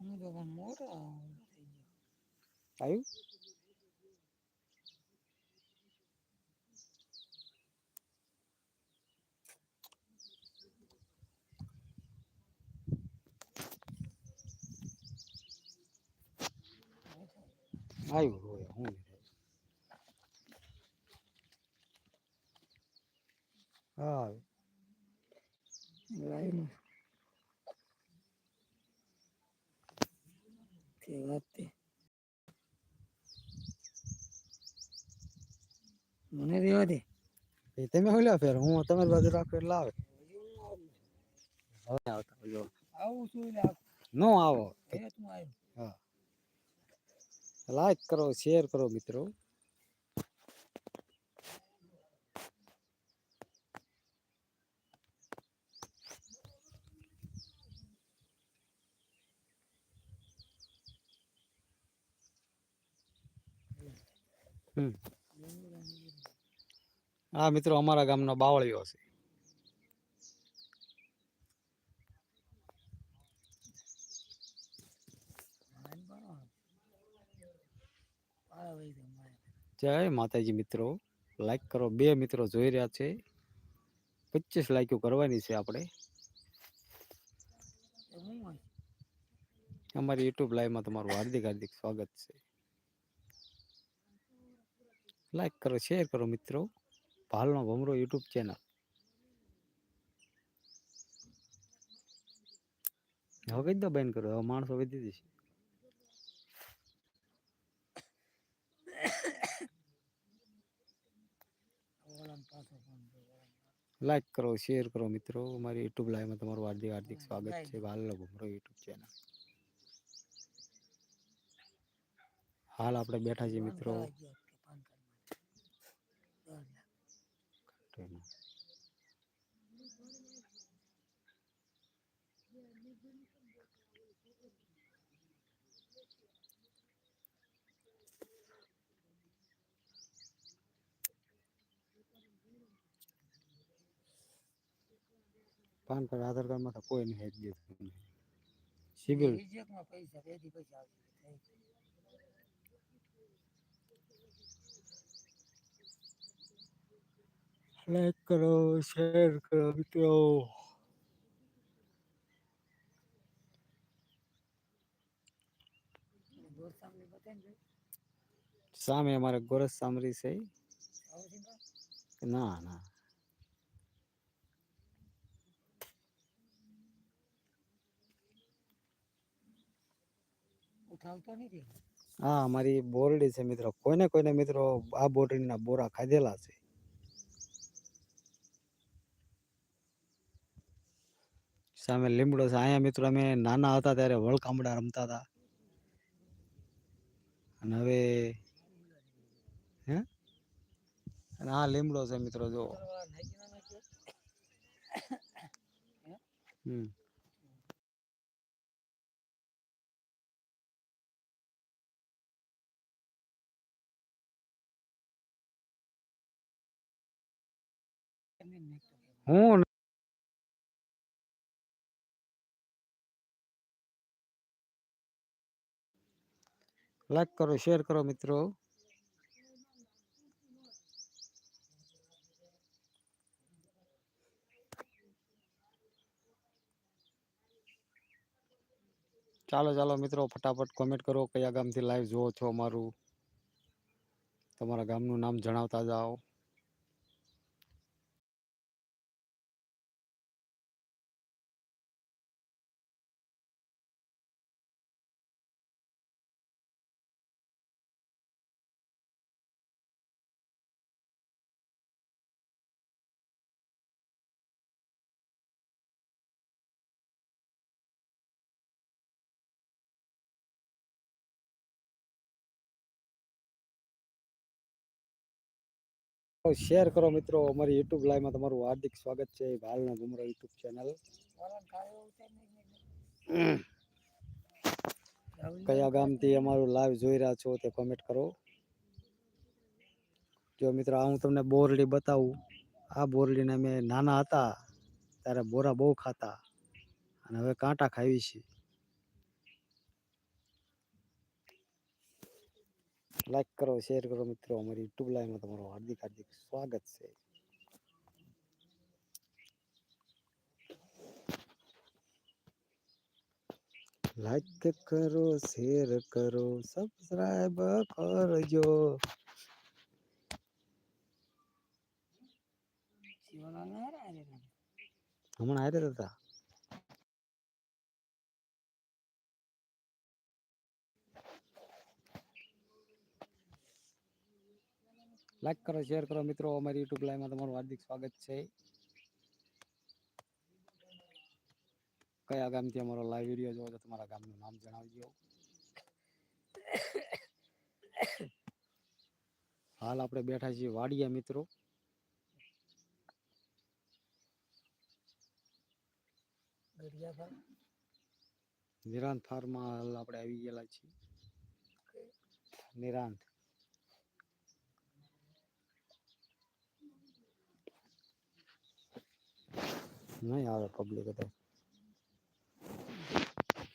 Dogan Mora. Saiu? Ai, oi, oi. Ai. Ai, não. હું હા આવ્યું. લાઈન તે વાત તે મને દેવા દે. તમે લ્યો ફેર? હું તમારી બાજુ રાખું લાવે હવે આવતા જો. આવું છું નો આવો. હા. લાઈક કરો શેર કરો મિત્રો. આ મિત્રો, અમારા ગામનો બાવળિયો છે. જય માતાજી, મિત્રો. લાઈક કરો. બે મિત્રો જોઈ રહ્યા છે. પચીસ લાઈકો કરવાની છે આપણે. અમારી યુટ્યુબ લાઈવમાં તમારું હાર્દિક હાર્દિક સ્વાગત છે. લાઈક કરો શેર કરો મિત્રો. ભાલનો ભમરો યુટ્યુબ ચેનલ હવે કઈ દો બેન કરો હવે માણસો વધી જશે. લાઈક કરો શેર કરો મિત્રો. મારી યુટ્યુબ લાઈવમાં તમારું હાર્દિક હાર્દિક સ્વાગત છે. ભાલનો ભમરો યુટ્યુબ ચેનલ હાલ આપણે બેઠા છીએ મિત્રો. દોઢ પાન કાર્ડ આધાર કાર્ડમાં તો કોઈ નહીં હેક દેતું માં પૈસા પૈસા લાઈક કરો શેર કરો મિત્રો. સામે અમારે ગોરસ સામરી છે. ના ના. હા અમારી બોરડી છે મિત્રો. કોઈને કોઈને મિત્રો આ બોરડીના બોરા ખાધેલા છે. સામે લીમડો છે. અહીંયા મિત્રો અમે નાના હતા ત્યારે વળકામડા રમતા હતા. અને હવે હે? અને આ લીમડો છે મિત્રો જો. હમ. હું લાઈક કરો શેર કરો મિત્રો. ચાલો ચાલો મિત્રો, ફટાફટ કોમેન્ટ કરો કયા ગામથી લાઈવ જુઓ છો અમારું. તમારા ગામનું નામ જણાવતા જાઓ. શેર કરો મિત્રો અમારી યુટ્યુબ લાઈવમાં તમારું હાર્દિક સ્વાગત છે ભાલના ગુમરા યુટ્યુબ ચેનલ કયા ગામથી અમારું લાઈવ જોઈ રહ્યા છો તે કોમેન્ટ કરો. જો મિત્રો આ હું તમને બોરડી બતાવું. આ બોરડીને અમે નાના હતા ત્યારે બોરા બહુ ખાતા. અને હવે કાંટા ખાવી છે. લાઈક કરો શેર કરો મિત્રો. અમારી યુટ્યુબ લાઈવમાં તમારું હાર્દિક હાર્દિક સ્વાગત છે. લાઈક કરો શેર કરો સબસ્ક્રાઇબ કરજો. હમણાં હારે હતા. લાઈક કરો શેર કરો મિત્રો. અમારી યુટ્યુબ લાઈવમાં તમારું હાર્દિક સ્વાગત છે. કયા ગામથી અમારો લાઈવ વીડિયો જોવો તો તમારા ગામનું નામ જણાવજો. હાલ આપણે બેઠા છીએ વાડિયા મિત્રો. નિરાંત ફાર્મમાં હાલ આપણે આવી ગયેલા છીએ. નિરાંત. નહીં આવે પબ્લિક અત્યારે